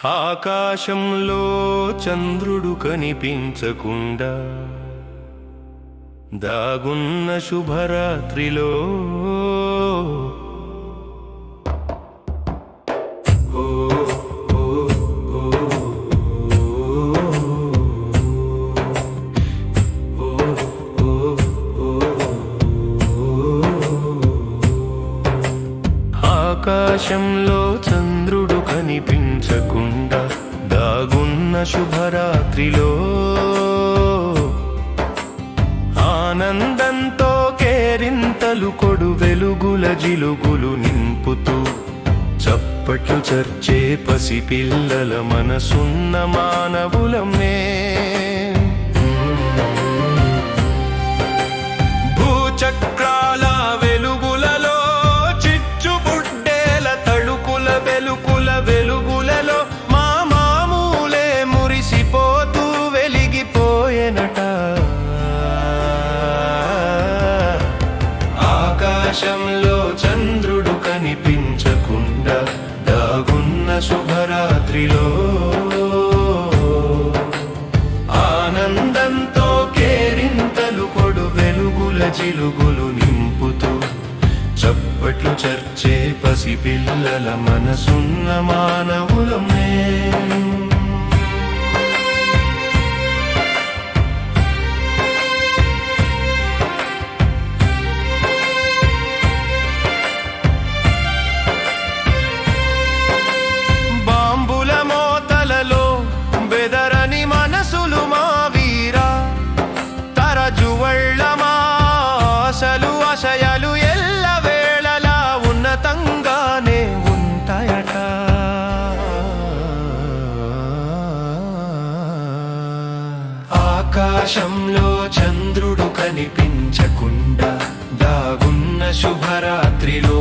ఆకాశంలో చంద్రుడు కనిపించకుండా దాగున్న శుభరాత్రిలో ఆకాశంలో చంద్రుడు కనిపించకుండా దాగున్న శుభరాత్రిలో ఆనందంతో కేరింతలు కొడు వెలుగుల జిలుగులు నింపుతూ చప్పట్లు చర్చే పసిపిల్లల మనసున్న మానవులమే. ఆకాశంలో చంద్రుడు కనిపించకుండా దాగున్న శుభరాత్రిలో. ఆనందంతో కేరింతలు కొడు వెలుగుల చిలుగులు నింపుతూ చప్పట్లు చర్చే పసిపిల్లల మనసున్న మానవులమే. తరజువళ్ళ మా ఆశలు ఎల్ల వేళలా ఉన్నతంగానే ఉంటాయట. ఆకాశంలో చంద్రుడు కనిపించకుండా దాగున్న శుభరాత్రిలో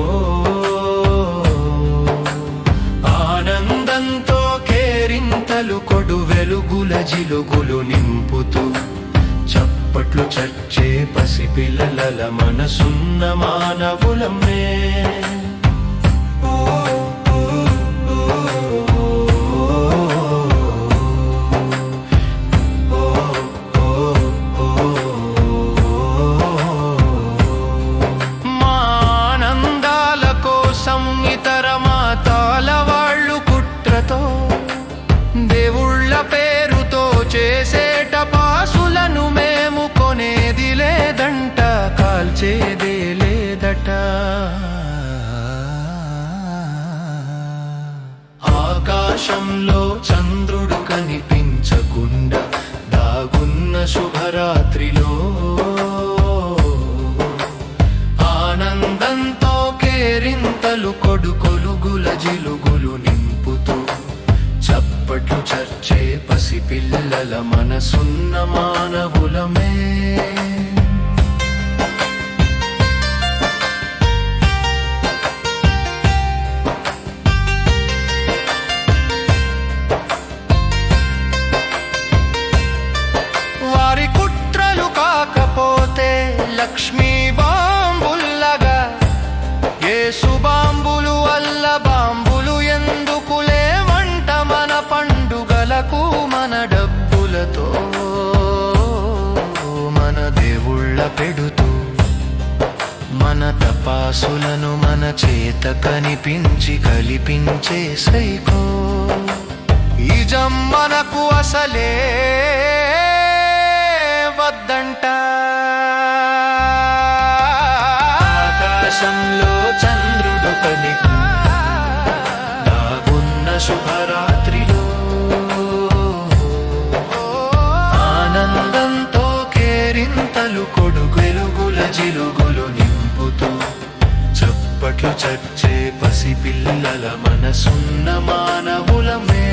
ఆనందంతో కేరింతలు కొడు వెలుగుల జిలుగులు నింపుతూ అప్పట్లో చచ్చే పసిపిల్లల మనసున్న మానవులమే చేసేదే లేదట. ఆకాశంలో చంద్రుడు కనిపించకుండా దాగున్న శుభరాత్రిలో ఆనందంతో కేరింతలు కొడుకొలుగుల జిలుగులు నింపుతూ చప్పట్లు చర్చే పసిపిల్లల మనసున్న మానవులమే. వల్ల బాంబులు ఎందుకులే వంట మన పండుగలకు మన డబ్బులతో? మన దేవుళ్ళ పెడుతూ మన తపాసులను మన చేత కనిపించి కల్పించే సైకో. ఈ మనకు అసలే వద్దంట. ఆకాశంలో చంద్రుడు కని శుభరాత్రిలో. ఆనందంతో కేరింతలు కొడు వెలుగుల జిలుగులు నింపుతూ చప్పట్లు చచ్చే పసిపిల్లల మనసున్న మానవులమే.